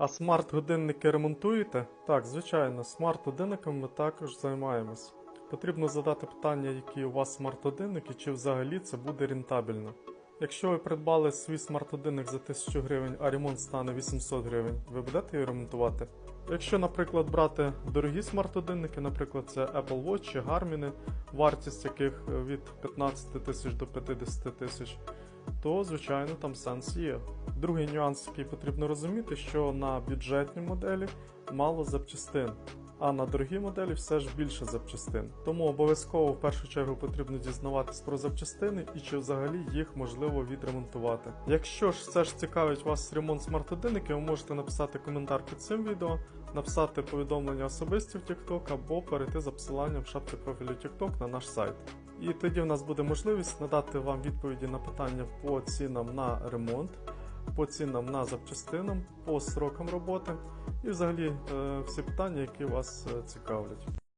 А смарт-годинники ремонтуєте? Так, звичайно, смарт-годинниками ми також займаємось. Потрібно задати питання, які у вас смарт-годинники, чи взагалі це буде рентабельно. Якщо ви придбали свій смарт-годинник за 1000 гривень, а ремонт стане 800 гривень, ви будете його ремонтувати? Якщо, наприклад, брати дорогі смарт-годинники, наприклад, це Apple Watch чи Garmin, вартість яких е, від 15 тисяч до 50 тисяч, то звичайно там сенс є. Другий нюанс, який потрібно розуміти, що на бюджетній моделі мало запчастин, а на дорогій моделі все ж більше запчастин. Тому обов'язково в першу чергу потрібно дізнаватись про запчастини і чи взагалі їх можливо відремонтувати. Якщо ж все ж цікавить вас ремонт смарт-годинників, ви можете написати коментар під цим відео, написати повідомлення особисті в TikTok або перейти за посиланням в шапці профілю TikTok на наш сайт. І тоді в нас буде можливість надати вам відповіді на питання по цінам на ремонт, по цінам на запчастинам, по срокам роботи і взагалі е, всі питання, які вас е, цікавлять.